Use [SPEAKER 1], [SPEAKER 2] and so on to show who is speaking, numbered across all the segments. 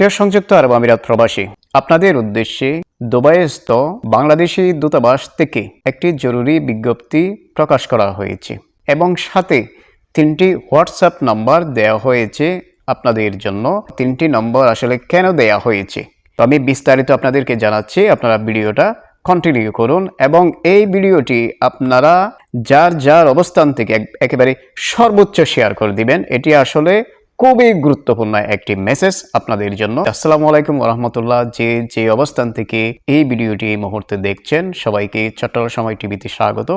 [SPEAKER 1] প্রিয় সংযুক্ত আরব আমিরাত প্রবাসী। আপনাদের উদ্দেশ্যে দুবাইস্থ বাংলাদেশি দূতাবাস থেকে একটি জরুরি বিজ্ঞপ্তি প্রকাশ করা হয়েছে এবং সাথে তিনটি হোয়াটসঅ্যাপ নাম্বার দেওয়া হয়েছে আপনাদের জন্য। তিনটি নম্বর আসলে কেন দেয়া হয়েছে? তো আমি বিস্তারিত আপনাদেরকে জানাচ্ছি, আপনারা ভিডিওটা কন্টিনিউ করুন এবং এই ভিডিওটি আপনারা যার যার অবস্থান থেকে এক- একেবারে সর্বোচ্চ শেয়ার করে দিবেন। এটি আসলে খুবই গুরুত্বপূর্ণ একটি মেসেজ আপনাদের জন্য। আসসালামু আলাইকুম রহমতুল্লাহ যে যে অবস্থান থেকে এই ভিডিওটি এই মুহূর্তে দেখছেন, সবাইকে চট্টল সময় টিভিতে স্বাগত।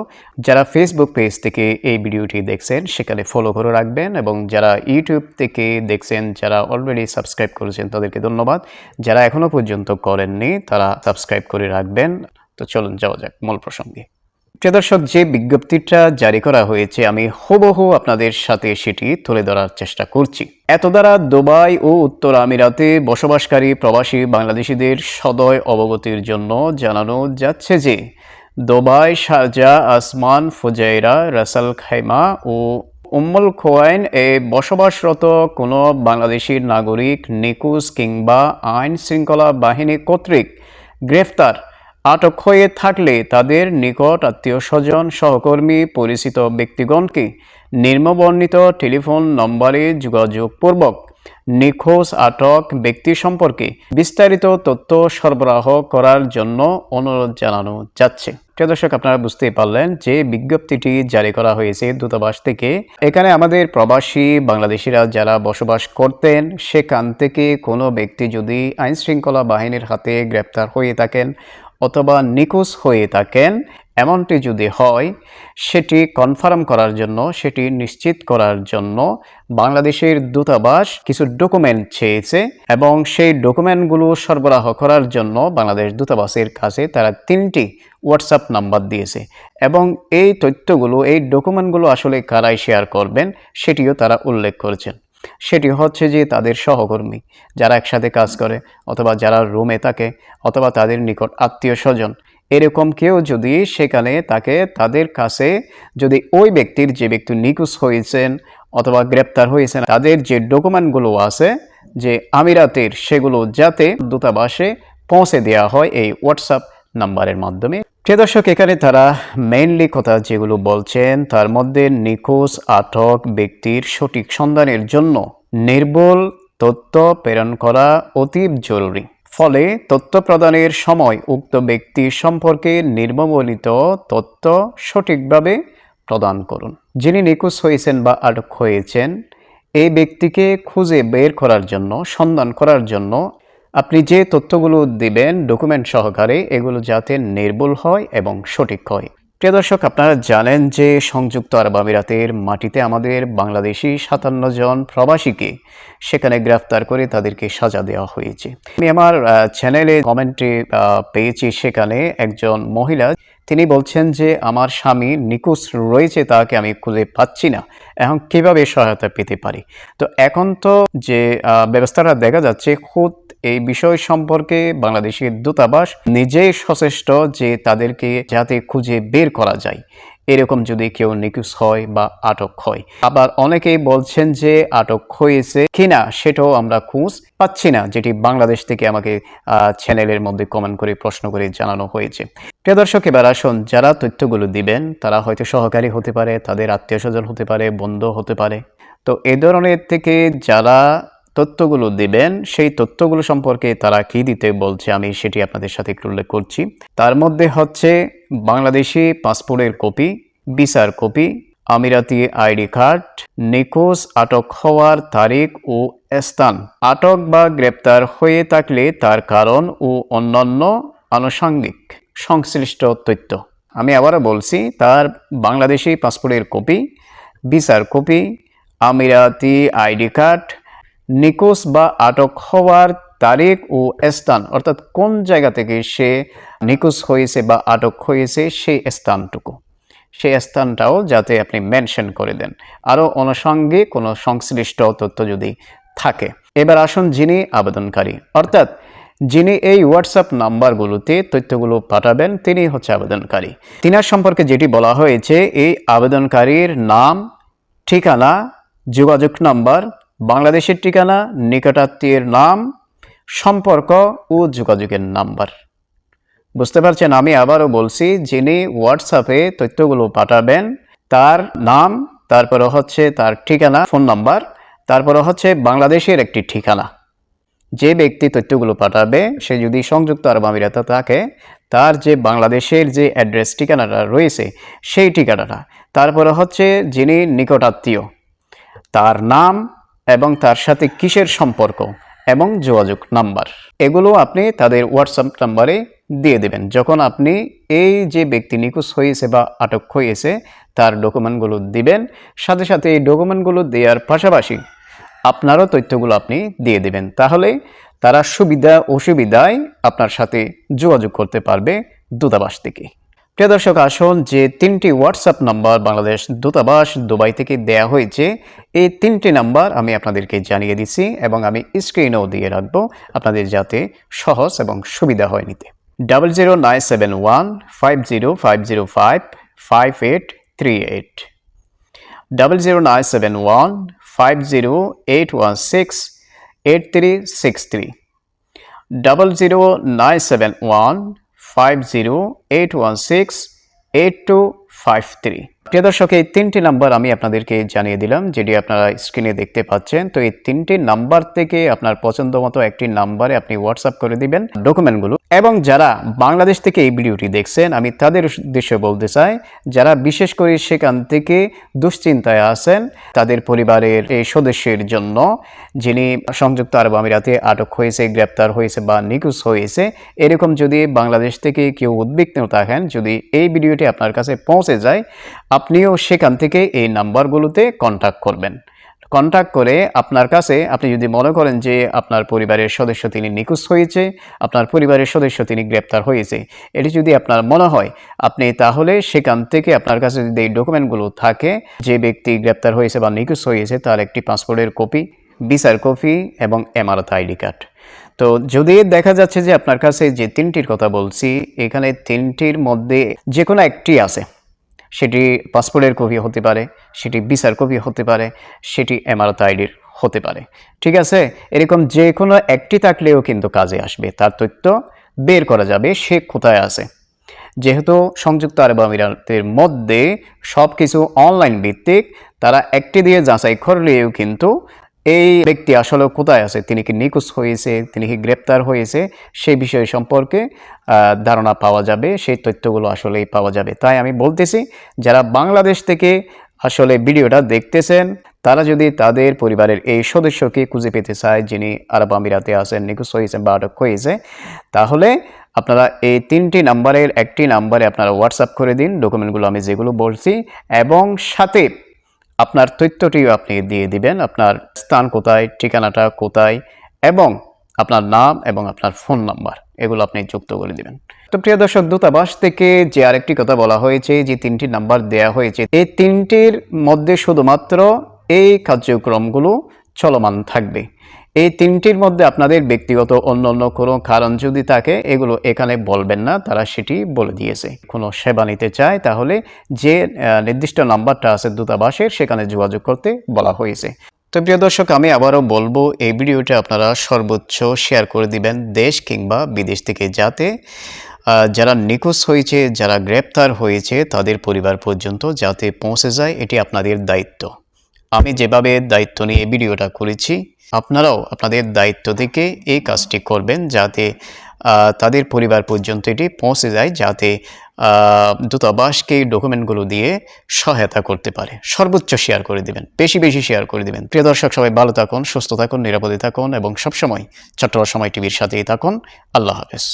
[SPEAKER 1] যারা ফেসবুক পেজ থেকে এই ভিডিওটি দেখছেন, সেখানে ফলো করে রাখবেন এবং যারা ইউটিউব থেকে দেখছেন, যারা অলরেডি সাবস্ক্রাইব করেছেন, তাদেরকে ধন্যবাদ। যারা এখনও পর্যন্ত করেননি, তারা সাবস্ক্রাইব করে রাখবেন। তো চলুন যাওয়া যাক মূল প্রসঙ্গে। প্রিয় দর্শক, যে বিজ্ঞপ্তিটা জারি করা হয়েছে, আমি হুবহু আপনাদের সাথে সেটি তুলে ধরার চেষ্টা করছি। এত দ্বারা দুবাই ও উত্তর আমিরাতে বসবাসকারী প্রবাসী বাংলাদেশিদের সদয় অবগতির জন্য জানানো যাচ্ছে যে, Dubai Sharjah Ajman Fujairah, Ras al Khaimah ও উম্মুল খোয়াইন এ বসবাসরত কোনো বাংলাদেশি নাগরিক নিকুজ কিংবা আইন শৃঙ্খলা বাহিনী কর্তৃক গ্রেফতার আটক হয়ে থাকলে তাদের নিকট আত্মীয় স্বজন সহকর্মী পরিচিত ব্যক্তিগণকে নিম্নবর্ণিত টেলিফোন নম্বরে যোগাযোগপূর্বক নিখোঁজ আটক ব্যক্তি সম্পর্কে বিস্তারিত তথ্য সরবরাহ করার জন্য অনুরোধ জানানো যাচ্ছে। প্রিয় দর্শক, আপনারা বুঝতেই পারলেন যে বিজ্ঞপ্তিটি জারি করা হয়েছে দূতাবাস থেকে। এখানে আমাদের প্রবাসী বাংলাদেশিরা যারা বসবাস করতেন, সেখান থেকে কোনো ব্যক্তি যদি আইনশৃঙ্খলা বাহিনীর হাতে গ্রেপ্তার হয়ে থাকেন অথবা নিখোঁজ হয়ে থাকেন, এমনটি যদি হয়, সেটি কনফার্ম করার জন্য, সেটি নিশ্চিত করার জন্য বাংলাদেশের দূতাবাস কিছু ডকুমেন্ট চেয়েছে এবং সেই ডকুমেন্টগুলো সরবরাহ করার জন্য বাংলাদেশ দূতাবাসের কাছে তারা তিনটি হোয়াটসঅ্যাপ নাম্বার দিয়েছে এবং এই তথ্যগুলো, এই ডকুমেন্টগুলো আসলে কারাই শেয়ার করবেন, সেটিও তারা উল্লেখ করেছেন। সেটি হচ্ছে যে তাদের সহকর্মী, যারা একসাথে কাজ করে, অথবা যারা রুমে থাকে, অথবা তাদের নিকট আত্মীয় স্বজন। এরকম কেউ যদি সেখানে তাকে তাদের কাছে যদি ওই ব্যক্তির যে ব্যক্তি নিখোঁজ হয়েছেন, অথবা গ্রেপ্তার হয়েছেন, তাদের যে ডকুমেন্টগুলো আছে, যে আমিরাতের সেগুলো যাতে দূতাবাসে পৌঁছে দেওয়া হয় এই হোয়াটসঅ্যাপ নাম্বারের মাধ্যমে। প্রিয় দর্শক, এখানে তারা মেইনলি কথা যেগুলো বলছেন, তার মধ্যে নিখোঁজ, আটক ব্যক্তির সঠিক সন্ধানের জন্য নির্ভুল তথ্য প্রেরণ করা অতীব জরুরি। ফলে তথ্য প্রদানের সময় উক্ত ব্যক্তি সম্পর্কে নির্মবলিত তথ্য সঠিকভাবে প্রদান করুন। যিনি নিখোঁজ হয়েছেন বা আটক হয়েছেন, এই ব্যক্তিকে খুঁজে বের করার জন্য, সন্ধান করার জন্য আপনি যে তথ্যগুলো দিবেন ডকুমেন্ট সহকারে, এগুলো যাতে নির্ভুল হয় এবং সঠিক হয়। প্রিয় দর্শক, আপনারা জানেন যে সংযুক্ত আরব আমিরাতের মাটিতে আমাদের বাংলাদেশি সাতান্ন জন প্রবাসীকে সেখানে গ্রেফতার করে তাদেরকে সাজা দেওয়া হয়েছে। আমি আমার চ্যানেলে কমেন্টে পেয়েছি সেখানে একজন মহিলা তিনি বলছেন যে আমার স্বামী নিখোঁজ রয়েছে, তাকে আমি খুঁজে পাচ্ছি না। এখন কীভাবে সহায়তা পেতে পারি? তো এখন তো যে ব্যবস্থাটা দেখা যাচ্ছে, খুদ এই বিষয় সম্পর্কে বাংলাদেশের দূতাবাস নিজেই সচেষ্ট যে তাদেরকে যাতে খুঁজে বের করা যায়। এরকম যদি কেউ নিখোঁজ হয় বা আটক হয়। আবার অনেকেই বলছেন যে আটক হয়েছে কিনা সেটাও আমরা খোঁজ পাচ্ছি না, যেটি বাংলাদেশ থেকে আমাকে চ্যানেলের মধ্যে কমেন্ট করে, প্রশ্ন করে জানানো হয়েছে। প্রিয় দর্শক, এবার আসুন যারা তথ্যগুলো দিবেন, তারা হয়তো সহকারী হতে পারে, তাদের আত্মীয় স্বজন হতে পারে, বন্ধু হতে পারে। তো এ ধরনের থেকে যারা তথ্যগুলো দিবেন, সেই তথ্যগুলো সম্পর্কে তারা কি দিতে বলছে আমি সেটি আপনাদের সাথে একটু উল্লেখ করছি। তার মধ্যে হচ্ছে বাংলাদেশি পাসপোর্টের কপি, ভিসার কপি, আমিরাতি আইডি কার্ড, নিখোঁজ, আটক হওয়ার তারিখ ও স্থান। আটক বা গ্রেপ্তার হয়ে থাকলে তার কারণ ও অন্যান্য আনুষঙ্গিক সংশ্লিষ্ট তথ্য। আমি আবারও বলছি, তার বাংলাদেশি পাসপোর্টের কপি, ভিসার কপি, আমিরাতি আইডি কার্ড নিখোঁজ বা আটক হওয়ার তারিখ ও স্থান, অর্থাৎ কোন জায়গা থেকে সে নিখোঁজ হয়েছে বা আটক হয়েছে সেই স্থানটুকু। সেই স্থানটাও যাতে আপনি মেনশন করে দেন। আরও অনুষঙ্গে কোনো সংশ্লিষ্ট তথ্য যদি থাকে। এবার আসুন যিনি আবেদনকারী। অর্থাৎ যিনি এই হোয়াটসঅ্যাপ নাম্বারগুলোতে তথ্যগুলো পাঠাবেন, তিনি হচ্ছে আবেদনকারী। তিনার সম্পর্কে যেটি বলা হয়েছে, এই আবেদনকারীর নাম, ঠিকানা, যোগাযোগ নাম্বার বাংলাদেশের ঠিকানা, নিকটাত্মীয়ের নাম, সম্পর্ক ও যোগাযোগের নাম্বার। বুঝতে পারছেন, আমি আবারও বলছি, যিনি হোয়াটসঅ্যাপে তথ্যগুলো পাঠাবেন, তার নাম, তারপরে হচ্ছে তার ঠিকানা, ফোন নাম্বার, তারপরে হচ্ছে বাংলাদেশের একটি ঠিকানা। যে ব্যক্তি তথ্যগুলো পাঠাবে, সে যদি সংযুক্ত আরব আমিরাতে থাকে, তার যে বাংলাদেশের যে অ্যাড্রেস ঠিকানাটা রয়েছে, সেই ঠিকানাটা। তারপরে হচ্ছে যিনি নিকটাত্মীয়, তার নাম এবং তার সাথে কিসের সম্পর্ক এবং যোগাযোগ নাম্বার। এগুলো আপনি তাদের হোয়াটসঅ্যাপ নাম্বারে দিয়ে দেবেন। যখন আপনি এই যে ব্যক্তি নিখোঁজ হয়েছে বা আটক হয়েছে, তার ডকুমেন্টগুলো দিবেন। সাথে সাথে এই ডকুমেন্টগুলো দেওয়ার পাশাপাশি আপনারও তথ্যগুলো আপনি দিয়ে দেবেন। তাহলে তারা সুবিধা অসুবিধায় আপনার সাথে যোগাযোগ করতে পারবে দূতাবাস থেকে। প্রিয় দর্শক, আসুন যে তিনটি হোয়াটসঅ্যাপ নাম্বার বাংলাদেশ দূতাবাস দুবাই থেকে দেয়া হয়েছে, এই তিনটি নাম্বার আমি আপনাদেরকে জানিয়ে দিছি এবং আমি স্ক্রিনেও দিয়ে রাখব আপনাদের যাতে সহজ এবং সুবিধা হয় নিতে। Double zero nine seven one five zero five zero five five eight three eight double zero nine seven one five zero eight one six eight three six three double zero nine seven one five zero eight one six eight two five three প্রিয় দর্শক, এই তিনটি number আমি আপনাদেরকে জানিয়ে দিলাম, যেটি আপনারা স্ক্রিনে দেখতে পাচ্ছেন। তো এই তিনটি নাম্বার থেকে আপনার পছন্দ মতো একটি নাম্বারে আপনি হোয়াটসঅ্যাপ করে দিবেন। ডকুমেন্টগুলো এবং যারা বাংলাদেশ থেকে এই ভিডিওটি দেখছেন, আমি তাদের উদ্দেশ্যে বলতে চাই, যারা বিশেষ করে সেখান থেকে দুশ্চিন্তায় আছেন, তাদের পরিবারের এই সদস্যের জন্য, যিনি সংযুক্ত আরব আমিরাতে আটক হয়েছে, গ্রেপ্তার হয়েছে বা নিখোঁজ হয়েছে, এরকম যদি বাংলাদেশ থেকে কেউ উদ্বিগ্ন থাকেন, যদি এই ভিডিওটি আপনার কাছে পৌঁছে যায়, আপনিও সেখান থেকে এই নাম্বারগুলোতে কন্ট্যাক্ট করবেন। কন্ট্যাক্ট করে আপনার কাছে আপনি যদি মনে করেন যে আপনার পরিবারের সদস্য তিনি নিখোঁজ হয়েছে, আপনার পরিবারের সদস্য তিনি গ্রেপ্তার হয়েছে, এটি যদি আপনার মনে হয়, আপনি তাহলে সেখান থেকে আপনার কাছে যদি এই ডকুমেন্টগুলো থাকে, যে ব্যক্তি গ্রেপ্তার হয়েছে বা নিখোঁজ হয়েছে তার একটি পাসপোর্টের কপি ভিসার কপি এবং এমআরত আইডি কার্ড তো যদি দেখা যাচ্ছে যে আপনার কাছে যে তিনটির কথা বলছি, এখানে তিনটির মধ্যে যে কোনো একটি আছে সেটি পাসপোর্টের কপি হতে পারে, সেটি ভিসার কপি হতে পারে, সেটি এমারত আইডির হতে পারে। ঠিক আছে? এরকম যে কোনো একটি থাকলেও কিন্তু কাজে আসবে। তার তথ্য বের করা যাবে সে কোথায় আছে। যেহেতু সংযুক্ত আরব আমিরাতের মধ্যে সব কিছু অনলাইন ভিত্তিক, তারা একটি দিয়ে যাচাই করলেও কিন্তু এই ব্যক্তি আসলে কোথায় আছে? তিনি কি নিখোঁজ হয়েছে? তিনি কি গ্রেপ্তার হয়েছে? সেই বিষয় সম্পর্কে ধারণা পাওয়া যাবে। সেই তথ্যগুলো আসলেই পাওয়া যাবে। তাই আমি বলতেছি, যারা বাংলাদেশ থেকে আসলে ভিডিওটা দেখতেছেন, তারা যদি তাদের পরিবারের এই সদস্যকে খুঁজে পেতে চায়, যিনি আরব আমিরাতে আছেন, নিখোঁজ হয়েছে বা আটক হয়েছে, তাহলে আপনারা এই তিনটি নাম্বারের একটি নাম্বারে আপনারা হোয়াটসঅ্যাপ করে দিন। ডকুমেন্টগুলো আমি যেগুলো বলছি, এবং সাথে আপনার তথ্যটিও আপনি দিয়ে দিবেন। আপনার স্থান কোথায়, ঠিকানাটা কোথায় এবং আপনার নাম এবং আপনার ফোন নাম্বার, এগুলো আপনি যুক্ত করে দিবেন। তো প্রিয় দর্শক, দূতাবাস থেকে যে আরেকটি কথা বলা হয়েছে, যে তিনটি নাম্বার দেয়া হয়েছে, এই তিনটির মধ্যে শুধুমাত্র এই কার্যক্রমগুলো চলমান থাকবে। এই তিনটির মধ্যে আপনাদের ব্যক্তিগত অন্য অন্য কোনো কারণ যদি থাকে, এগুলো এখানে বলবেন না, তারা সেটি বলে দিয়েছে। কোনো সেবা নিতে চায়, তাহলে যে নির্দিষ্ট নাম্বারটা আছে দূতাবাসের, সেখানে যোগাযোগ করতে বলা হয়েছে। তো প্রিয় দর্শক, আমি আবারও বলব, এই ভিডিওটা আপনারা সর্বোচ্চ শেয়ার করে দিবেন দেশ কিংবা বিদেশ থেকে যাতে যারা নিখোঁজ হয়েছে, যারা গ্রেপ্তার হয়েছে, তাদের পরিবার পর্যন্ত যাতে পৌঁছে যায়, এটি আপনাদের দায়িত্ব। আমি যেভাবে দায়িত্ব নিয়ে ভিডিওটা করেছি, আপনারাও আপনাদের দায়িত্ব থেকে এই কাজটি করবেন যাতে তাদের পরিবার পর্যন্ত এটি পৌঁছে যায়, যাতে দূতাবাসকে ডকুমেন্টগুলো দিয়ে সহায়তা করতে পারে। সর্বোচ্চ শেয়ার করে দিবেন, বেশি বেশি শেয়ার করে দিবেন। প্রিয় দর্শক, সবাই ভালো থাকুন, সুস্থ থাকুন, নিরাপদে থাকুন এবং সবসময় চট্টগ্রাম সময় টিভির সাথেই থাকুন। আল্লাহ হাফেজ।